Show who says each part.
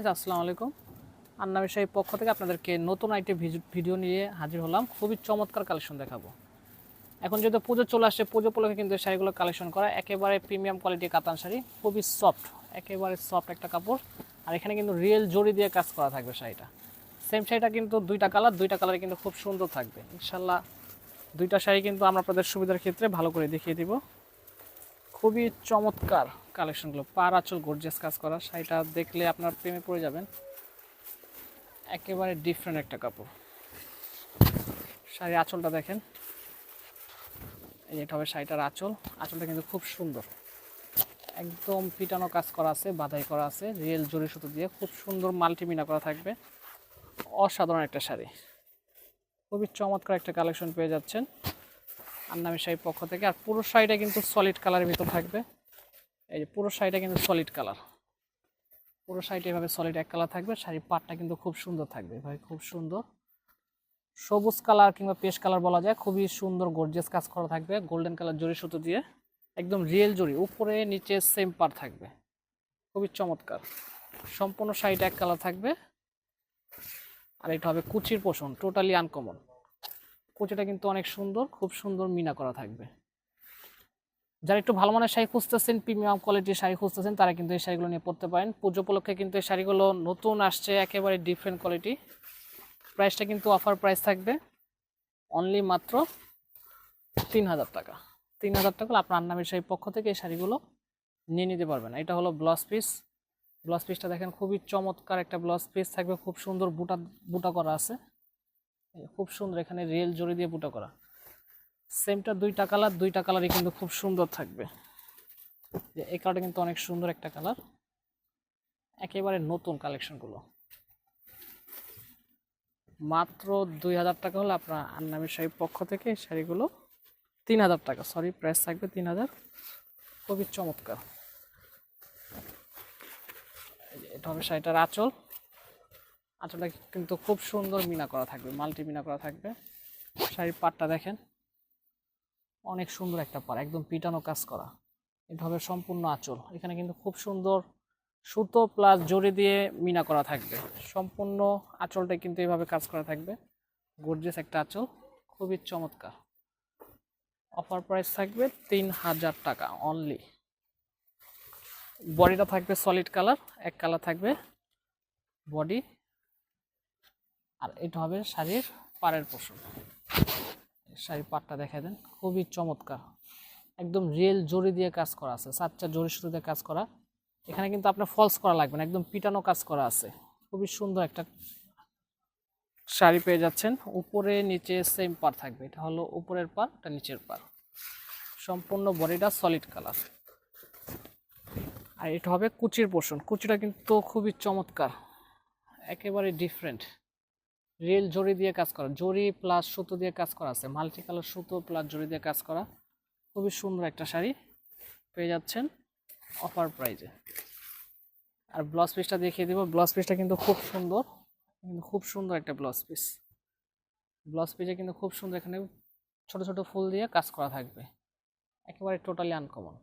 Speaker 1: Friends আসসালামু আলাইকুম। আন্না বিষয় পক্ষ থেকে আপনাদেরকে নতুন আইটি ভিডিও নিয়ে হাজির হলাম। খুবই চমৎকার কালেকশন দেখাবো। এখন যেহেতু পুজো চলে আসছে, পুজো উপলক্ষে কিন্তু শাড়িগুলো কালেকশন করা একেবারে প্রিমিয়াম কোয়ালিটির কাতান শাড়ি, খুবই সফট একেবারে সফট একটা কাপড়। আর এখানে কিন্তু রিয়েল জড়ি দিয়ে কাজ করা থাকবে শাড়িটা। সেম শাড়িটা কিন্তু দুইটা কালার দুইটা কালারে কিন্তু খুব সুন্দর থাকবে। ইনশাল্লাহ দুইটা শাড়ি কিন্তু আমরা আপনাদের সুবিধার ক্ষেত্রে ভালো করে দেখিয়ে দিব। খুবই চমৎকার কালেকশনগুলো। পার আঁচল গর্জিয়াস কাজ করা, শাড়িটা দেখলে আপনার প্রেমে পড়ে যাবেন। একেবারে ডিফারেন্ট একটা কাপড়। শাড়ির আঁচলটা দেখেন। এই এটা হবে শাড়িটার আঁচল। আঁচলটা কিন্তু খুব সুন্দর। একদম পিটানো কাজ করা আছে, বাধাই করা আছে রিয়েল জরি সুতো দিয়ে খুব সুন্দর মাল্টিমিনা করা থাকবে। অসাধারণ একটা শাড়ি। খুবই চমৎকার একটা কালেকশন পেয়ে যাচ্ছেন। আন্নামি শাড়ির পক্ষ থেকে। আর পুরো শাড়িটা কিন্তু সলিড কালারের ভিতর থাকবে। এই যে পুরো শাড়িটা কিন্তু সলিড কালার পুরো শাড়িটা এভাবে সলিড এক কালার থাকবে, শাড়ির পাটটা কিন্তু খুব সুন্দর থাকবে এভাবে খুব সুন্দর। সবুজ কালার কিংবা পেশ কালার বলা যায়, খুবই সুন্দর গর্জিয়াস কাজ করা থাকবে গোল্ডেন কালার জরি সুতো দিয়ে, একদম রিয়েল জরি, উপরে নিচে সেম পার থাকবে। খুবই চমৎকার। সম্পূর্ণ শাড়িটা এক কালার থাকবে। আর এটা হবে কুচির পোষণ টোটালি আনকমন কুচিটা কিন্তু অনেক সুন্দর, খুব সুন্দর মিনা করা থাকবে। যারা একটু ভালো মানের শাড়ি খুঁজতেছেন প্রিমিয়াম কোয়ালিটির শাড়ি খুঁজতেছেন, তারা কিন্তু এই শাড়িগুলো নিয়ে পড়তে পারেন। পুজো উপলক্ষে কিন্তু এই শাড়িগুলো নতুন আসছে, একেবারে ডিফারেন্ট কোয়ালিটি প্রাইসটা কিন্তু অফার প্রাইস থাকবে অনলি মাত্র তিন হাজার টাকা। তিন হাজার টাকা আপনার আন্নামের শাড়ির পক্ষ থেকে এই শাড়িগুলো নিয়ে নিতে পারবেন। এটা হলো ব্লাউজ পিস ব্লাউজ পিসটা দেখেন, খুবই চমৎকার একটা ব্লাউজ পিস থাকবে। খুব সুন্দর বুটা বুটা করা আছে। খুব সুন্দর এখানে রিয়েল জড়ি দিয়ে বুটা করা। সেমটা দুইটা কালার দুইটা কালারই কিন্তু খুব সুন্দর থাকবে। যে এই কালারটা কিন্তু অনেক সুন্দর একটা কালার একেবারে নতুন কালেকশনগুলো মাত্র দুই হাজার টাকা হলে আপনার আন্নামির শাড়ির পক্ষ থেকে এই শাড়িগুলো তিন হাজার টাকা সরি প্রাইস থাকবে তিন হাজার। খুবই চমৎকার। এটা হবে শাড়িটার আঁচল। আঁচলটা কিন্তু খুব সুন্দর মিনা করা থাকবে, মাল্টি মিনা করা থাকবে। শাড়ির পাটটা দেখেন। অনেক সুন্দর একটা পার একদম পিটানো কাজ করা। এটা হবে সম্পূর্ণ আঁচল। এখানে কিন্তু খুব সুন্দর সুতো প্লাস জড়ি দিয়ে মিনা করা থাকবে। সম্পূর্ণ আঁচলটা কিন্তু এইভাবে কাজ করা থাকবে। গর্জিয়াস একটা আঁচল, খুবই চমৎকার। অফার প্রাইস থাকবে তিন হাজার টাকা অনলি বডিটা থাকবে সলিড কালার এক কালার থাকবে বডি আর এটা হবে শাড়ির পাড়ের পোষণ শাড়ির পাটটা দেখাই দেন, খুবই চমৎকার। একদম রিয়েল জড়ি দিয়ে কাজ করা আছে, সাতটা জড়ি সুতো দিয়ে কাজ করা। এখানে কিন্তু আপনার ফলস করা লাগবে না, একদম পিটানো কাজ করা আছে। খুবই সুন্দর একটা শাড়ি পেয়ে যাচ্ছেন। উপরে, নিচে সেম পার থাকবে। এটা হলো উপরের পার এটা নিচের পার সম্পূর্ণ বডিটা সলিড কালার আর এটা হবে কুচির পোষণ কুচিটা কিন্তু খুবই চমৎকার, একেবারে ডিফারেন্ট রিয়েল জড়ি দিয়ে কাজ করা জড়ি প্লাস সুতো দিয়ে কাজ করা আছে, মাল্টি কালার সুতো প্লাস জড়ি দিয়ে কাজ করা। খুবই সুন্দর একটা শাড়ি পেয়ে যাচ্ছেন অফার প্রাইজে আর ব্লাউজ পিসটা দেখিয়ে দেবো ব্লাউজ পিসটা কিন্তু খুব সুন্দর, কিন্তু খুব সুন্দর একটা ব্লাউজ পিস ব্লাউজ পিসে কিন্তু খুব সুন্দর এখানে ছোট ছোট ফুল দিয়ে কাজ করা থাকবে, একেবারে টোটালি আনকমন